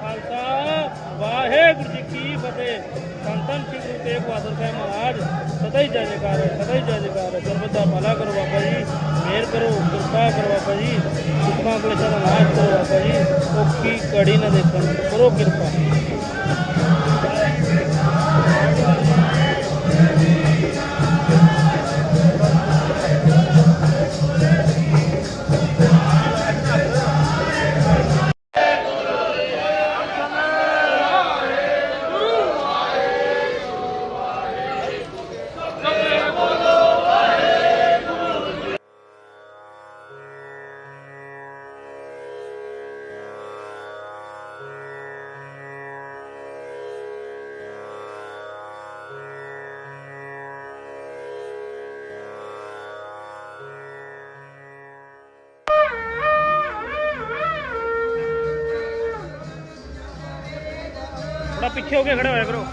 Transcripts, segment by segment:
ਖਾਲਸਾ, ਵਾਹਿਗੁਰੂ ਜੀ ਕੀ ਫਤਿਹ। ਸੰਤਨ ਸ੍ਰੀ ਗੁਰੂ ਤੇਗ ਬਹਾਦਰ ਸਾਹਿਬ ਮਹਾਰਾਜ, ਸਦਾ ਹੀ ਜੈ ਜੈਕਾਰ ਹੈ ਸਦਾ ਹੀ ਜੈ ਜੈਕਾਰ। ਹੈ ਸਰਬਤ ਦਾ ਭਲਾ ਕਰੋ ਬਾਬਾ ਜੀ, ਮਿਹਰ ਕਰੋ, ਕਿਰਪਾ ਕਰੋ ਬਾਬਾ ਜੀ, ਸੁੱਖਾਂ ਕਲੇਸ਼ਾਂ ਦਾ ਨਾਸ਼ ਕਰੋ ਬਾਬਾ ਜੀ। ਉਹ ਕੀ ਕੜੀ ਨਾ ਦੇਖਣ, ਕਰੋ ਕਿਰਪਾ। ਥੋੜਾ ਪਿੱਛੇ ਹੋ ਕੇ ਖੜੇ ਹੋਇਆ ਕਰੋ।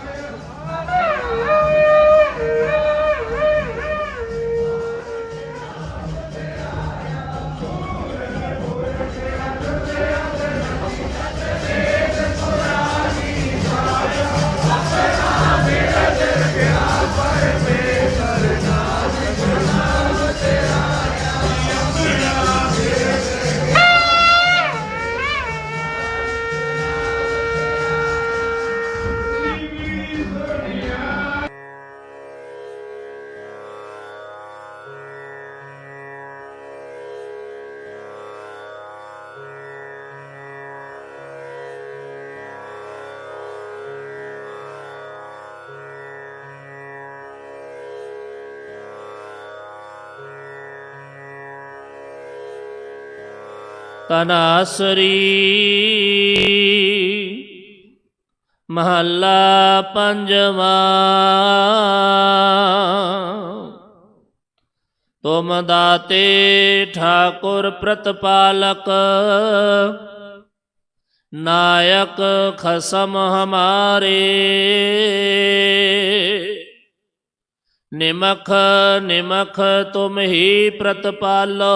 ਤਨਾਸਰੀ ਮਹੱਲਾ ਪੰਜਵਾ। ਤੁਮ ਦਾਤੇ ਠਾਕੁਰ ਪ੍ਰਤਪਾਲਕ, ਨਾਇਕ ਖਸਮ ਹਮਾਰੇ। ਨਿਮਖ ਨਿਮਖ ਤੁਮ ਹੀ ਪ੍ਰਤਪਾਲੋ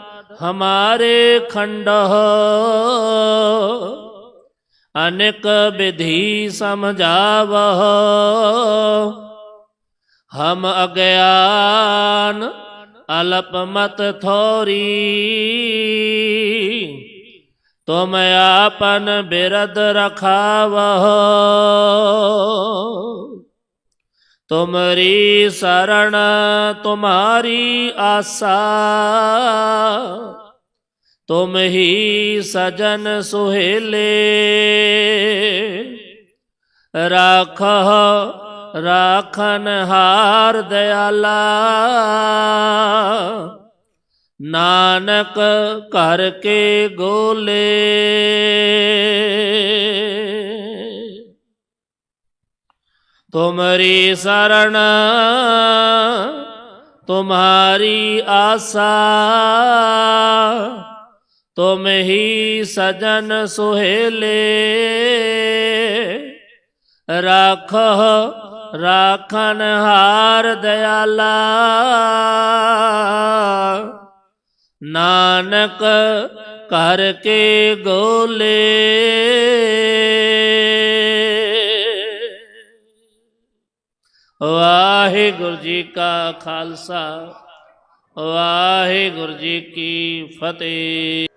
ਹਮਾਰੇ ਖੰਡਹ ਅਨੇਕ ਵਿਧੀ ਸਮਝਾਵਹ ਹਮ ਅਗਿਆਨ ਅਲਪ ਮਤ ਥੋਰੀ ਤੁਮ ਆਪਨ ਬਿਰਦ ਰਖਾਵਹ ਤੁਮਰੀ ਸਰਣ ਤੁਮਾਰੀ ਆਸਾ ਤੁਮ ਹੀ ਸਜਨ ਸੁਹੇਲੇ। ਰਾਖਹ, ਰਾਖਨ ਹਾਰ ਦਿਆਲਾ। ਨਾਨਕ ਕਰ ਕੇ ਗੋਲੇ। ਤੁਮਰੀ ਸਰਣ ਤੁਮਾਰੀ ਆਸਾ। ਤੁਮ ਹੀ ਸਜਨ ਸੁਹੇਲੇ ਰਾਖਹ ਰਾਖਨ ਹਾਰ ਦਿਆਲਾ ਨਾਨਕ ਕਰ ਕੇ ਗੋਲੇ ਵਾਹਿਗੁਰੂ ਜੀ ਕਾ ਖਾਲਸਾ ਵਾਹਿਗੁਰੂ ਜੀ ਕੀ ਫਤਿਹ